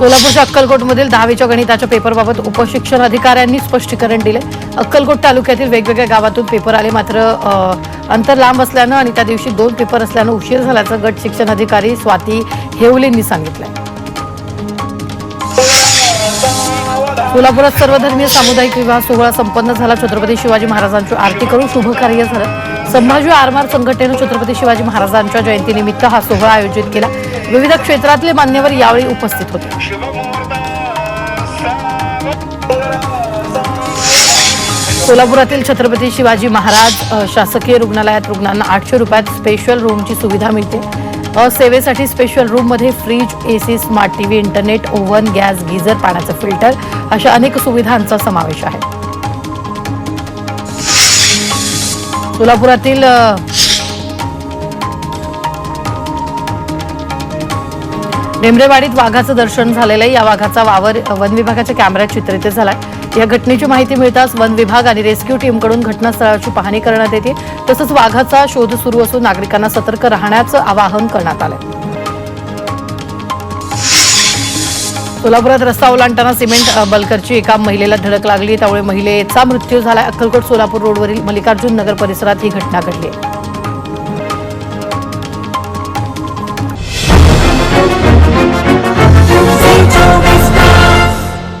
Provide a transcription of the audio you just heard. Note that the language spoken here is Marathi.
सोलापूरच्या अक्कलकोटमधील दहावीच्या गणिताच्या पेपरबाबत उपशिक्षण अधिकाऱ्यांनी स्पष्टीकरण दिले अक्कलकोट तालुक्यातील वेगवेगळ्या गावातून पेपर आले. मात्र अंतर लांब असल्यानं आणि त्या दिवशी दोन पेपर असल्यानं उशीर झाल्याचं गट शिक्षण अधिकारी स्वाती हेवलेंनी सांगितलंय. सोलापुरात सर्वधर्मीय सामुदायिक विवाह सोहळा संपन्न झाला. छत्रपती शिवाजी महाराजांची आरती करून शुभकार्य झालं. संभाजी आरमार संघटनेनं छत्रपती शिवाजी महाराजांच्या जयंतीनिमित्त हा सोहळा आयोजित केला. विविध क्षेत्रातले मान्यवर यावेळी उपस्थित होते. सोलापुरातील छत्रपती शिवाजी महाराज शासकीय रुग्णालयात रुग्णांना आठशे रुपयात स्पेशल रूमची सुविधा मिळते. सेवेसाठी स्पेशल रूममध्ये fridge AC smart TV internet oven gas geyser पाण्याचं फिल्टर अशा अनेक सुविधांचा समावेश आहे. सोलापुरातील डेमरेवाडीत वाघाचं दर्शन झालेलं आहे. या वाघाचा वावर वन विभागाच्या कॅमेऱ्यात चित्रित झालाय. या घटनेची माहिती मिळताच वन विभाग आणि रेस्क्यू टीमकडून घटनास्थळाची पाहणी करण्यात येते. तसंच वाघाचा शोध सुरू असून नागरिकांना सतर्क राहण्याचं आवाहन करण्यात आलं सोलापुरात रस्ता ओलांडताना सिमेंट बलकरची एका महिलेला धडक लागली. त्यामुळे महिलेचा मृत्यू झाला अक्कलकोट सोलापूर रोडवरील मल्लिकार्जुन नगर परिसरात ही घटना घडली आहे.